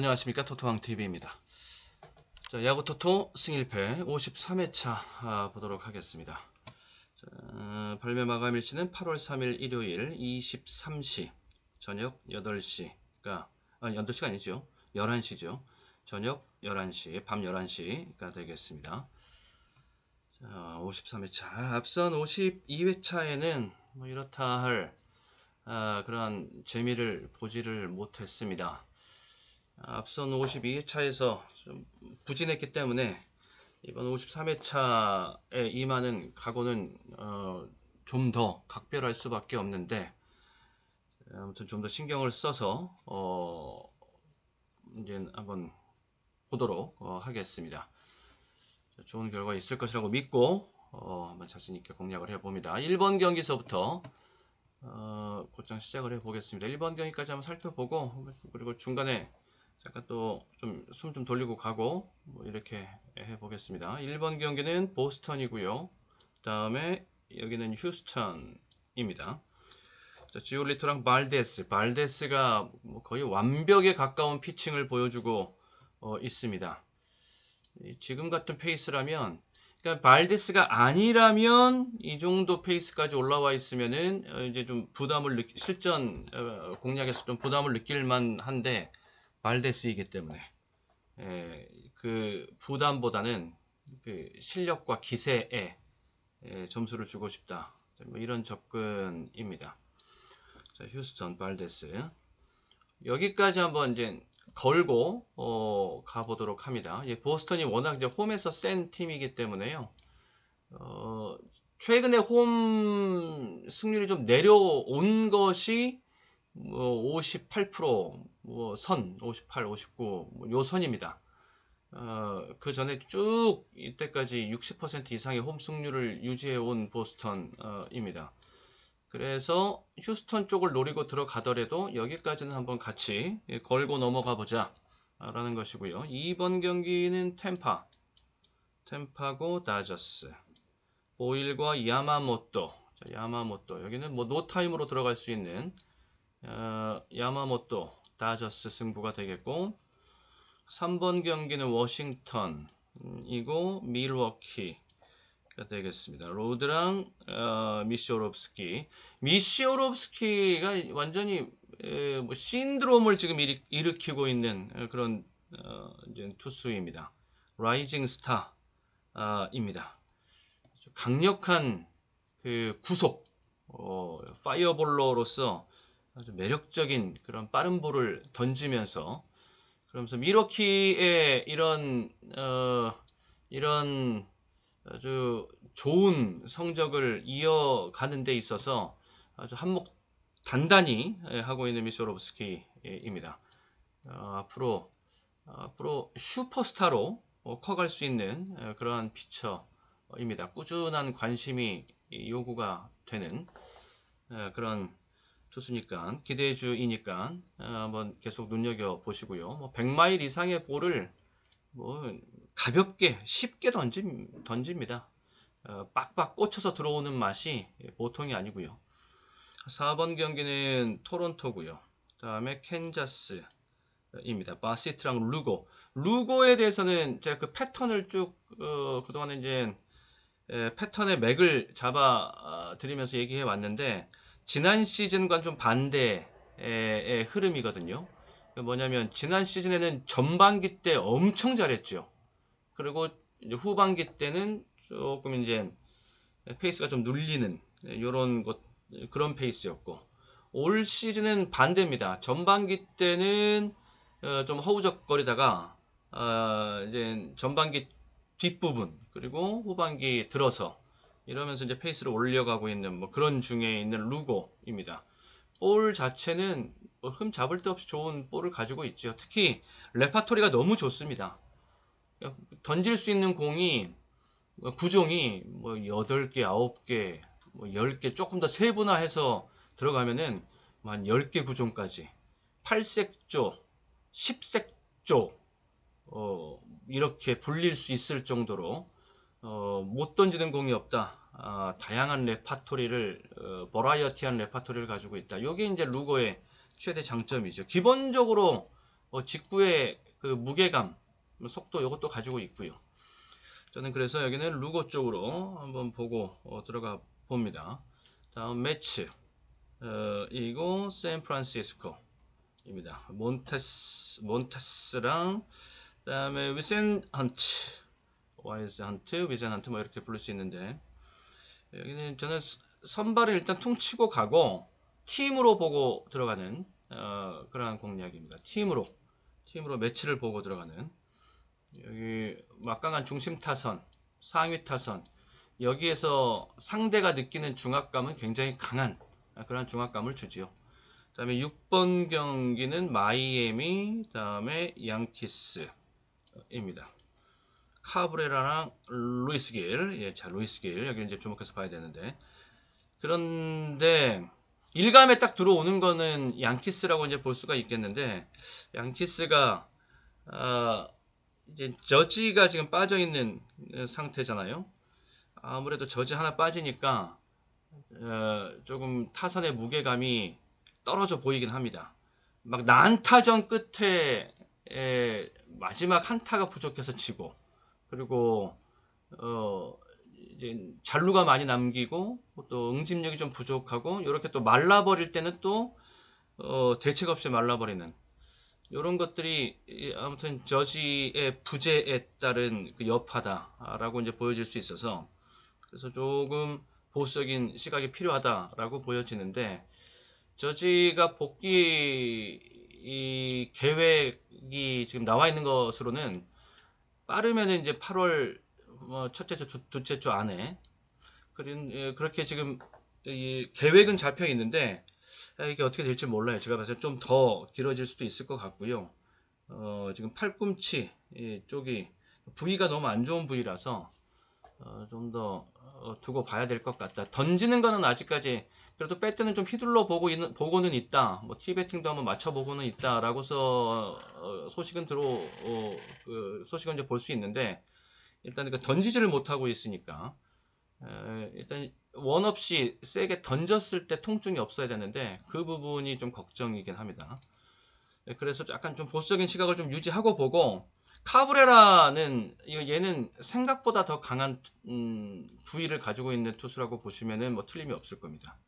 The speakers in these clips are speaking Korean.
안녕하십니까 토토왕TV입니다. 자, 야구 토토 승일패 53회차 아, 보도록 하겠습니다. 자, 어, 발매 마감 일시는 8월 3일 일요일 23시 저녁 8시 그러니까 아니 8시가 아니죠. 11시죠. 저녁 11시 밤 11시가 되겠습니다. 자, 53회차 앞선 52회차에는 뭐 이렇다 할 아, 그러한 재미를 보지를 못했습니다. 앞선 52회차에서 좀 부진했기 때문에 이번 53회차에 임하는 각오는 어, 좀 더 각별할 수밖에 없는데 아무튼 좀 더 신경을 써서 어, 이제 한번 보도록 어, 하겠습니다. 자, 좋은 결과 있을 것이라고 믿고 어, 한번 자신 있게 공략을 해봅니다. 1번 경기서부터 어, 곧장 시작을 해보겠습니다. 1번 경기까지 한번 살펴보고 그리고 중간에 잠깐 또 좀숨좀 돌리고 가고 뭐 이렇게 해보겠습니다. 1번 경기는 보스턴이고요. 다음에 여기는 휴스턴입니다. 자, 지올리토랑 발데스, 발데스가 뭐 거의 완벽에 가까운 피칭을 보여주고 어, 있습니다. 이 지금 같은 페이스라면 그러니까 발데스가 아니라면 이 정도 페이스까지 올라와 있으면은 어, 이제 좀 부담을 느끼, 실전 어, 공략에서 좀 부담을 느낄 만한데 발데스이기 때문에 에, 그 부담보다는 그 실력과 기세에 에, 점수를 주고 싶다. 자, 뭐 이런 접근입니다. 자, 휴스턴 발데스 여기까지 한번 이제 걸고 어, 가보도록 합니다. 예, 보스턴이 워낙 이제 홈에서 센 팀이기 때문에요. 어, 최근에 홈 승률이 좀 내려온 것이 뭐 58%, 뭐 선, 58, 59, 뭐요 선입니다. 어, 그 전에 쭉 이때까지 60% 이상의 홈 승률을 유지해 온 보스턴입니다. 그래서 휴스턴 쪽을 노리고 들어가더라도 여기까지는 한번 같이 걸고 넘어가 보자 라는 것이고요. 2번 경기는 템파, 템파고 다저스, 오일과 야마모토, 자, 야마모토 여기는 뭐 노타임으로 들어갈 수 있는 어, 야마모토 다저스 승부가 되겠고 3번 경기는 워싱턴이고 밀워키가 되겠습니다. 로드랑 어, 미시오롭스키 미시오롭스키가 완전히 에, 뭐 신드롬을 지금 일으, 일으키고 있는 어, 그런 어, 투수입니다. 라이징 스타입니다. 강력한 그 구속 어, 파이어볼러로서 아주 매력적인 그런 빠른 볼을 던지면서 그러면서 미러키의 이런 어, 이런 아주 좋은 성적을 이어가는 데 있어서 아주 한몫 단단히 하고 있는 미소로브스키입니다. 어, 앞으로 앞으로 슈퍼스타로 어, 커갈 수 있는 어, 그러한 피처입니다. 꾸준한 관심이 요구가 되는 어, 그런 투수니까 기대주이니까 어, 한번 계속 눈여겨 보시고요. 뭐 100마일 이상의 볼을 뭐 가볍게 쉽게 던짐, 던집니다. 어, 빡빡 꽂혀서 들어오는 맛이 보통이 아니고요. 4번 경기는 토론토고요. 다음에 캔자스입니다. 바시트랑 루고. 루고에 대해서는 제가 그 패턴을 쭉 어, 그동안에 이제 에, 패턴의 맥을 잡아 어, 드리면서 얘기해 왔는데 지난 시즌과 좀 반대의 흐름이거든요. 뭐냐면 지난 시즌에는 전반기 때 엄청 잘했죠. 그리고 후반기 때는 조금 이제 페이스가 좀 눌리는 이런 것 그런 페이스였고 올 시즌은 반대입니다. 전반기 때는 어, 좀 허우적거리다가 어, 이제 전반기 뒷부분 그리고 후반기 들어서 이러면서 이제 페이스를 올려가고 있는 뭐 그런 중에 있는 루고입니다. 볼 자체는 뭐 흠 잡을 데 없이 좋은 볼을 가지고 있죠. 특히 레파토리가 너무 좋습니다. 던질 수 있는 공이 구종이 뭐 8개, 9개, 뭐 10개 조금 더 세분화해서 들어가면은 한 10개 구종까지 8색조, 10색조 어, 이렇게 불릴 수 있을 정도로 어, 못 던지는 공이 없다. 아, 다양한 레파토리를 어, 버라이어티한 레파토리를 가지고 있다. 이게 이제 루거의 최대 장점이죠. 기본적으로 어, 직구의 그 무게감, 속도 이것도 가지고 있고요. 저는 그래서 여기는 루고 쪽으로 한번 보고 어, 들어가 봅니다. 다음 매치 어, 이거 샌프란시스코입니다. 몬테스 몬테스랑 그다음에 위센 헌트, 와이즈 헌트, 위센 헌트 뭐 이렇게 부를 수 있는데 여기는 저는 스- 선발을 일단 퉁치고 가고 팀으로 보고 들어가는 어, 그러한 공략입니다. 팀으로 팀으로 매치를 보고 들어가는 여기 막강한 중심 타선, 상위 타선 여기에서 상대가 느끼는 중압감은 굉장히 강한 그런 중압감을 주지요. 그 다음에 6번 경기는 마이애미, 그다음에 양키스입니다. 카브레라랑 루이스 길, 예, 자 루이스 길 여기 이제 주목해서 봐야 되는데 그런데 일감에 딱 들어오는 거는 양키스라고 이제 볼 수가 있겠는데 양키스가 아, 이제 저지가 지금 빠져 있는 상태잖아요. 아무래도 저지 하나 빠지니까 어, 조금 타선의 무게감이 떨어져 보이긴 합니다. 막 난타전 끝에 에, 마지막 한타가 부족해서 치고 그리고 어, 이제 잔루가 많이 남기고 또 응집력이 좀 부족하고 이렇게 또 말라버릴 때는 또 어, 대책 없이 말라버리는 이런 것들이 이- 아무튼 저지의 부재에 따른 그 여파다라고 이제 보여질 수 있어서 그래서 조금 보수적인 시각이 필요하다라고 보여지는데 저지가 복귀 이 계획이 지금 나와 있는 것으로는 빠르면은 이제 8월 뭐 첫째 주, 두- 둘째 주 안에 그린 예, 그렇게 지금 이 계획은 잡혀 있는데 아, 이게 어떻게 될지 몰라요. 제가 봤을 때 좀 더 길어질 수도 있을 것 같고요. 어, 지금 팔꿈치 이 쪽이 부위가 너무 안 좋은 부위라서 어, 좀더 두고 봐야 될 것 같다. 던지는 거는 아직까지 그래도 뺄 때는 좀 휘둘러 보고 있는, 보고는 있다. 뭐 티베팅도 한번 맞춰보고는 있다라고서 어, 소식은 들어 어, 그 소식은 이제 볼 수 있는데 일단 그 던지지를 못하고 있으니까 에, 일단 원 없이 세게 던졌을 때 통증이 없어야 되는데 그 부분이 좀 걱정이긴 합니다. 네, 그래서 약간 좀 보수적인 시각을 좀 유지하고 보고 카브레라는 얘는 생각보다 더 강한 음, 부위를 가지고 있는 투수라고 보시면은 뭐 틀림이 없을 겁니다.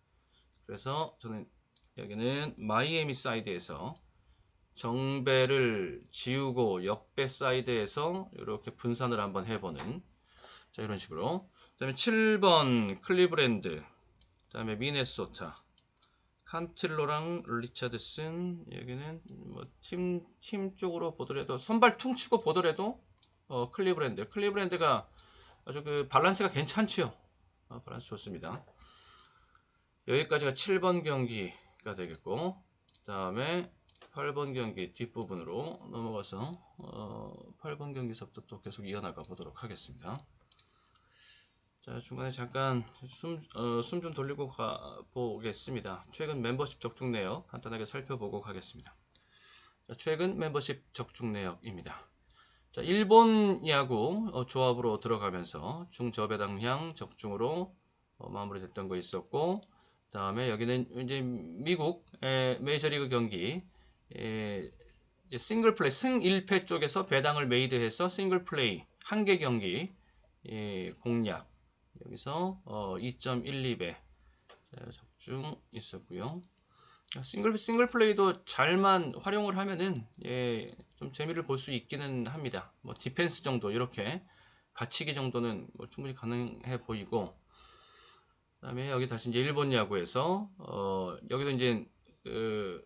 그래서 저는 여기는 마이애미 사이드에서 정배를 지우고 역배 사이드에서 이렇게 분산을 한번 해보는 자 이런 식으로 그 다음에 7번 클리브랜드 그 다음에 미네소타 칸틸로랑 리차드슨 여기는 뭐 팀 팀 쪽으로 보더라도 선발 퉁치고 보더라도 어, 클리브랜드. 클리브랜드가 아주 그 밸런스가 괜찮지요. 어, 밸런스 좋습니다. 여기까지가 7번 경기가 되겠고 그 다음에 8번 경기 뒷부분으로 넘어가서 어, 8번 경기서부터 또 계속 이어나가 보도록 하겠습니다 자, 중간에 잠깐 숨, 어, 돌리고 가 보겠습니다. 최근 멤버십 적중 내역 간단하게 살펴보고 가겠습니다. 자, 최근 멤버십 적중 내역입니다. 자, 일본 야구 어, 조합으로 들어가면서 중저배당향 적중으로 어, 마무리됐던 거 있었고, 다음에 여기는 이제 미국 에, 메이저리그 경기 에, 싱글 플레이 승 1패 쪽에서 배당을 메이드해서 싱글 플레이 한 개 경기 예, 공략 여기서 어, 2.12배 적중 있었고요. 싱글 싱글 플레이도 잘만 활용을 하면은 예, 좀 재미를 볼 수 있기는 합니다. 뭐 디펜스 정도 이렇게 받치기 정도는 뭐 충분히 가능해 보이고 그다음에 여기 다시 이제 일본 야구에서 어, 여기도 이제 그,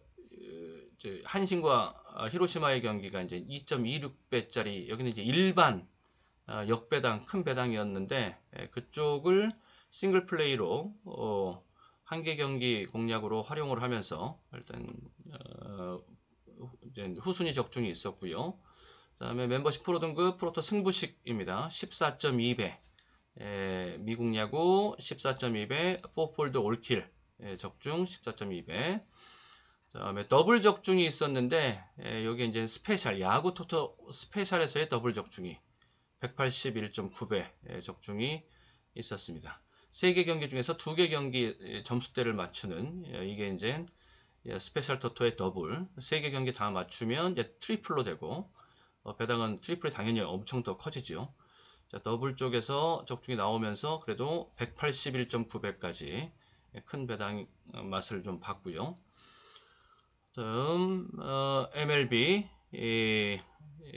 그, 한신과 아, 히로시마의 경기가 이제 2.26배짜리 여기는 이제 일반 아, 역배당 큰 배당이었는데 예, 그쪽을 싱글 플레이로 어, 한개 경기 공략으로 활용을 하면서 일단 어, 후순위 적중이 있었고요. 그다음에 멤버십 프로 등급 프로토 승부식입니다. 14.2배 예, 미국 야구 14.2배 포폴드 올킬 예, 적중 14.2배 그다음에 더블 적중이 있었는데 예, 여기 이제 스페셜 야구 토토 스페셜에서의 더블 적중이 181.9배 예, 적중이 있었습니다. 세 개 경기 중에서 두 개 경기 예, 점수대를 맞추는 예, 이게 이제 예, 스페셜 토토의 더블 세 개 경기 다 맞추면 이제 트리플로 되고 어, 배당은 트리플이 당연히 엄청 더 커지죠. 자, 더블 쪽에서 적중이 나오면서 그래도 181.9배까지 큰 배당 어, 맛을 좀 봤고요. 다음 어, MLB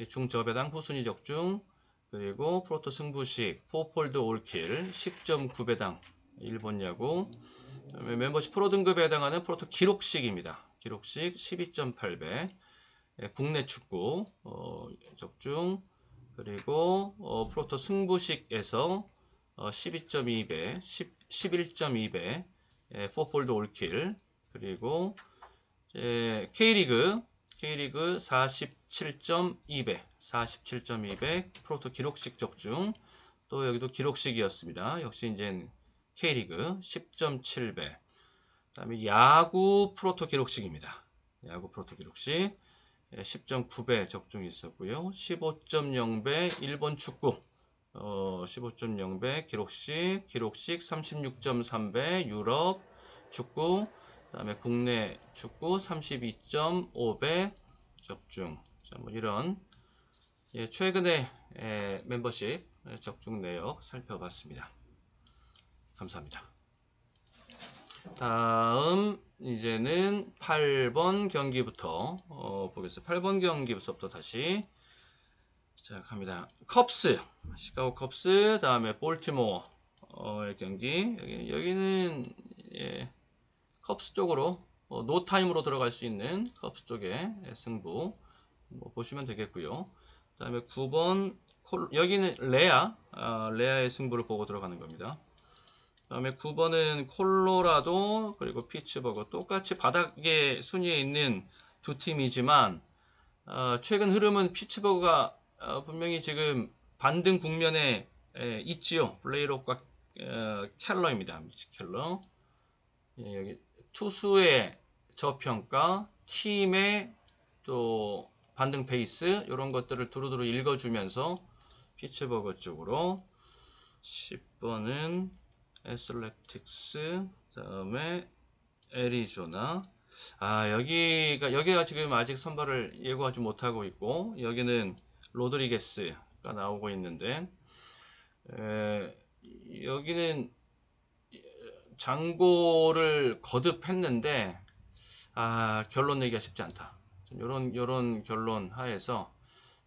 중저배당 후순위 적중 그리고 프로토 승부식 포폴드 올킬 10.9배당 일본 야구. 멤버십 프로 등급에 해당하는 프로토 기록식입니다. 기록식 12.8배. 예, 국내 축구 어, 적중. 그리고 어, 프로토 승부식에서 어, 12.2배 10, 11.2배 예, 포폴드 올킬. 그리고 K리그 K리그 47.2배 47.2배 프로토 기록식 적중 또 여기도 기록식이었습니다. 역시 이제 K리그 10.7배 그다음에 야구 프로토 기록식입니다. 야구 프로토 기록식 10.9배 적중이 있었고요. 15.0배 일본 축구 어, 15.0배 기록식 기록식 36.3배 유럽 축구 그 다음에 국내 축구 32.5배 적중 자, 뭐 이런 예, 최근에 에, 멤버십 적중 내역 살펴봤습니다. 감사합니다. 다음 이제는 8번 경기부터 어, 보겠습니다. 8번 경기부터 다시 자 갑니다. 컵스 시카고 컵스 다음에 볼티모어의 경기 여기, 여기는 예, 컵스 쪽으로 어, 노 타임으로 들어갈 수 있는 컵스 쪽의 승부 뭐 보시면 되겠고요. 그 다음에 9번 콜, 여기는 레아 아, 레아의 승부를 보고 들어가는 겁니다. 그 다음에 9번은 콜로라도 그리고 피츠버그 똑같이 바닥에 순위에 있는 두 팀이지만 어, 최근 흐름은 피츠버그가 어, 분명히 지금 반등 국면에 에, 있지요. 블레이록과 어, 켈러입니다. 미치 켈러. 예, 여기 투수의 저평가, 팀의 또 반등 페이스 이런 것들을 두루두루 읽어주면서 피츠버그 쪽으로 10번은 애슬레틱스 다음에 애리조나 아 여기가 여기가 지금 아직 선발을 예고하지 못하고 있고 여기는 로드리게스가 나오고 있는데 에, 여기는 장고를 거듭했는데 아 결론 내기가 쉽지 않다. 요런 요런 결론 하에서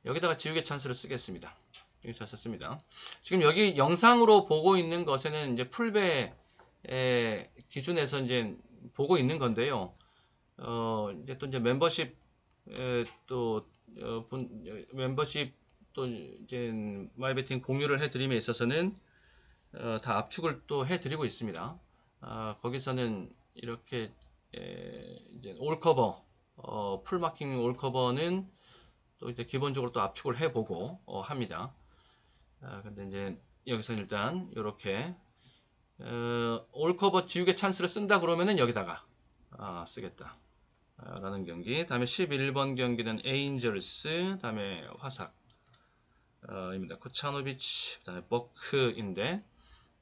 여기다가 지우개 찬스를 쓰겠습니다. 여기 잘 썼습니다. 지금 여기 영상으로 보고 있는 것에는 이제 풀배 기준에서 이제 보고 있는 건데요. 어, 이제 또 이제 멤버십 에, 또 어, 분, 멤버십 또 이제 마이베팅 공유를 해드림에 있어서는 어, 다 압축을 또 해드리고 있습니다. 아, 거기서는 이렇게 에, 이제 올 커버 어, 풀 마킹 올 커버는 또 이제 기본적으로 또 압축을 해보고 어, 합니다. 아, 근데 이제 여기서 일단 이렇게 어, 올 커버 지우개 찬스를 쓴다 그러면은 여기다가 아, 쓰겠다. 아, 라는 경기. 다음에 11번 경기는 에인절스, 다음에 화삭. 어, 입니다. 코차노비치, 그 다음에 버크인데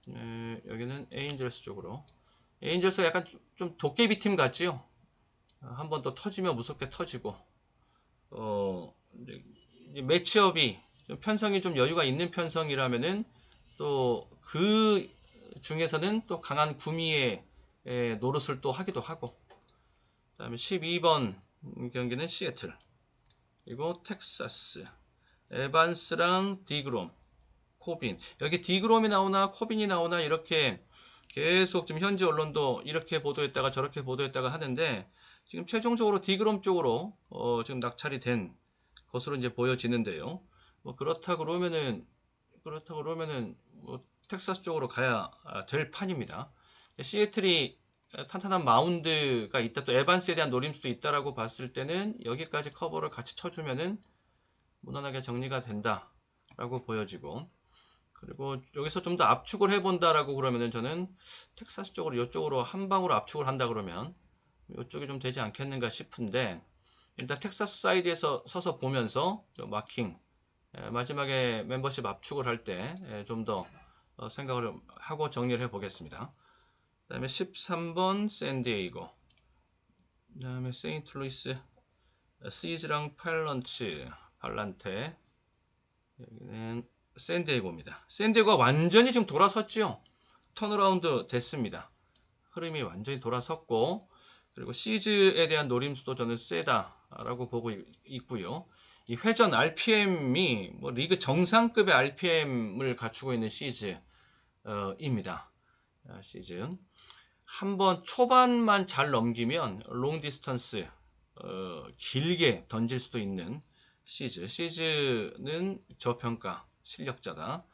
에, 여기는 에인절스 쪽으로. 에인절스가 약간 좀 도깨비 팀 같지요? 한 번 더 터지면 무섭게 터지고, 어, 매치업이 좀 편성이 좀 여유가 있는 편성이라면은 또 그 중에서는 또 강한 구미의 에, 노릇을 또 하기도 하고, 그 다음에 12번 경기는 시애틀, 그리고 텍사스, 에반스랑 디그롬, 코빈. 여기 디그롬이 나오나 코빈이 나오나 이렇게 계속 지금 현지 언론도 이렇게 보도했다가 저렇게 보도했다가 하는데 지금 최종적으로 디그롬 쪽으로 어, 지금 낙찰이 된 것으로 이제 보여지는데요. 뭐 그렇다 그러면은 그렇다 그러면은 뭐 텍사스 쪽으로 가야 아, 될 판입니다. 시애틀이 탄탄한 마운드가 있다 또 에반스에 대한 노림수도 있다라고 봤을 때는 여기까지 커버를 같이 쳐주면은 무난하게 정리가 된다라고 보여지고 그리고 여기서 좀 더 압축을 해본다라고 그러면은 저는 텍사스 쪽으로 이쪽으로 한 방으로 압축을 한다 그러면 이쪽이 좀 되지 않겠는가 싶은데 일단 텍사스 사이드에서 서서 보면서 마킹 마지막에 멤버십 압축을 할 때 좀 더 생각을 하고 정리를 해 보겠습니다. 그 다음에 13번 샌디에이고 그 다음에 세인트루이스 시즈랑 팔런츠 발란테 여기는 샌디에고입니다. 샌디에고가 완전히 지금 돌아섰죠. 턴어라운드 됐습니다. 흐름이 완전히 돌아섰고 그리고 시즈에 대한 노림수도 저는 세다라고 보고 있- 있고요. 이 회전 RPM이 뭐 리그 정상급의 RPM을 갖추고 있는 시즈입니다. 아, 시즈 한번 초반만 잘 넘기면 롱 디스턴스 어, 길게 던질 수도 있는 시즈. 시즈는 저평가 실력자다.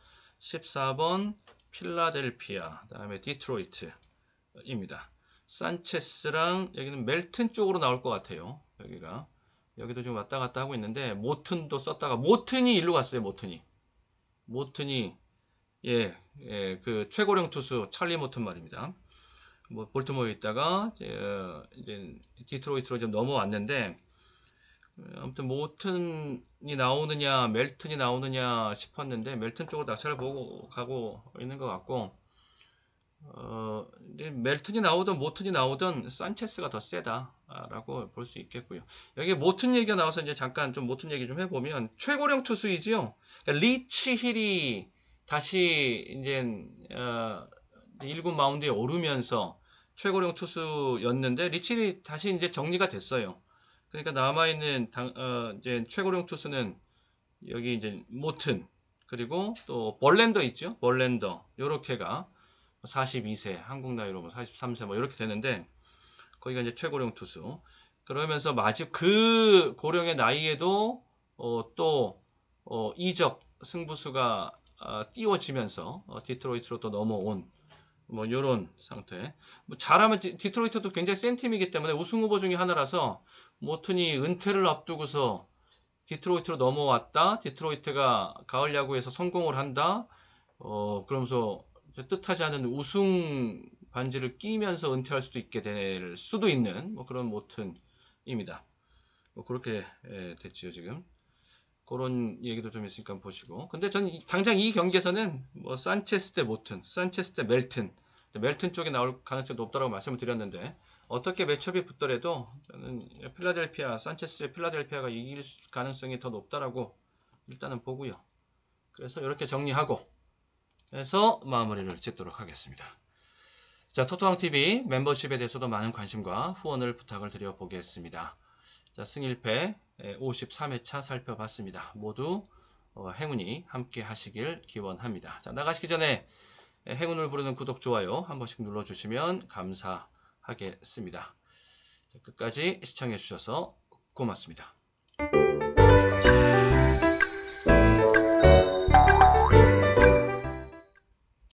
14번 필라델피아, 그다음에 디트로이트입니다. 산체스랑 여기는 멜튼 쪽으로 나올 것 같아요. 여기가 여기도 좀 왔다 갔다 하고 있는데 모튼도 썼다가 모튼이 일로 갔어요. 모튼이 모튼이 예, 예, 그 최고령 투수 찰리 모튼 말입니다. 뭐 볼트모어에 있다가 이제, 어, 이제 디트로이트로 좀 넘어왔는데 어, 아무튼 모튼이 나오느냐 멜튼이 나오느냐 싶었는데 멜튼 쪽으로 낙차를 보고 가고 있는 것 같고 어, 멜튼이 나오든 모튼이 나오든 산체스가 더 세다라고 볼 수 있겠고요. 여기 모튼 얘기가 나와서 이제 잠깐 좀 모튼 얘기 좀 해보면 최고령 투수이지요. 리치 힐이 다시 이제 어, 1군 마운드에 오르면서 최고령 투수였는데 리치 다시 이제 정리가 됐어요. 그러니까 남아있는 당, 어, 이제 최고령 투수는 여기 이제 모튼 그리고 또 벌렌더 있죠. 벌렌더 요렇게가 42세 한국 나이로 뭐 43세 뭐 이렇게 되는데 거기가 이제 최고령 투수 그러면서 마지 그 고령의 나이에도 어, 또 어, 이적 승부수가 아, 띄워지면서 어, 디트로이트로 또 넘어온 뭐 요런 상태. 뭐 잘하면 디, 디트로이트도 굉장히 센 팀이기 때문에 우승 후보 중에 하나라서 모튼이 은퇴를 앞두고서 디트로이트로 넘어왔다. 디트로이트가 가을 야구에서 성공을 한다. 어 그러면서 뜻하지 않은 우승 반지를 끼면서 은퇴할 수도 있게 될 수도 있는 뭐 그런 모튼입니다. 뭐 그렇게 예, 됐지요 지금. 그런 얘기도 좀 있으니까 보시고. 근데 전 이- 당장 이 경기에서는 뭐 산체스 대 모튼, 산체스 대 멜튼, 멜튼 쪽에 나올 가능성이 높다고 말씀을 드렸는데 어떻게 매첩이 붙더라도 저는 필라델피아, 산체스의 필라델피아가 이길 수- 가능성이 더 높다라고 일단은 보고요. 그래서 이렇게 정리하고 해서 마무리를 짓도록 하겠습니다. 자, 토토왕 TV 멤버십에 대해서도 많은 관심과 후원을 부탁을 드려 보겠습니다. 자, 승일패 53회차 살펴봤습니다. 모두 어, 행운이 함께 하시길 기원합니다. 자, 나가시기 전에 에, 행운을 부르는 구독, 좋아요 한 번씩 눌러주시면 감사 하겠습니다. 자, 끝까지 시청해 주셔서 고맙습니다.